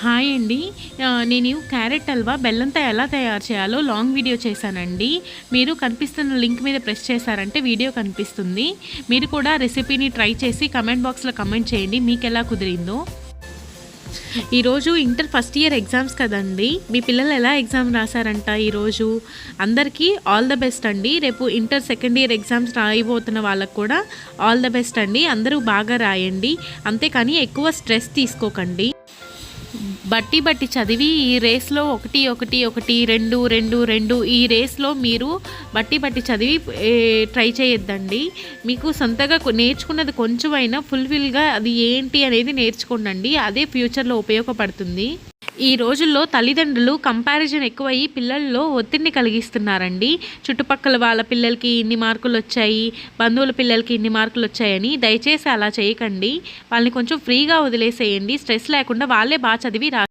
Hi అండి. నేను carrot halwa బెల్లంతో ఎలా తయారు చేయాలో లాంగ్ వీడియో చేశానండి. మీరు కనిపిస్తున్న లింక్ మీద ప్రెస్ చేశారంటే వీడియో కనిపిస్తుంది. మీరు కూడా రెసిపీని ట్రై చేసి కమెంట్ బాక్స్లో కమెంట్ చేయండి. మీకు ఎలా కుదిరిందో. ఈరోజు ఇంటర్ ఫస్ట్ ఇయర్ ఎగ్జామ్స్ కదండి. మీ పిల్లలు ఎలా ఎగ్జామ్ రాశారంట ఈరోజు? అందరికీ ఆల్ ద బెస్ట్ అండి. రేపు ఇంటర్ సెకండ్ ఇయర్ ఎగ్జామ్స్ రాయిపోతున్న వాళ్ళకు కూడా ఆల్ ద బెస్ట్ అండి. అందరూ బాగా రాయండి. అంతేకాని ఎక్కువ స్ట్రెస్ తీసుకోకండి. బట్టి బట్టి చదివి ఈ రేస్లో ఒకటి ఒకటి ఒకటి రెండు రెండు రెండు ఈ రేస్లో మీరు బట్టి బట్టి చదివి ట్రై చేయొద్దండి. మీకు సొంతగా నేర్చుకున్నది కొంచెమైనా ఫుల్ఫిల్గా అది ఏంటి అనేది నేర్చుకోండి అదే ఫ్యూచర్లో ఉపయోగపడుతుంది. ఈ రోజుల్లో తల్లిదండ్రులు కంపారిజన్ ఎక్కువయ్యి పిల్లల్లో ఒత్తిడిని కలిగిస్తున్నారండి. చుట్టుపక్కల వాళ్ళ పిల్లలకి ఇన్ని మార్కులు వచ్చాయి బంధువుల పిల్లలకి ఇన్ని మార్కులు వచ్చాయని దయచేసి అలా చేయకండి. వాళ్ళని కొంచెం ఫ్రీగా వదిలేసేయండి. స్ట్రెస్ లేకుండా వాళ్ళే బాగా చదివి రా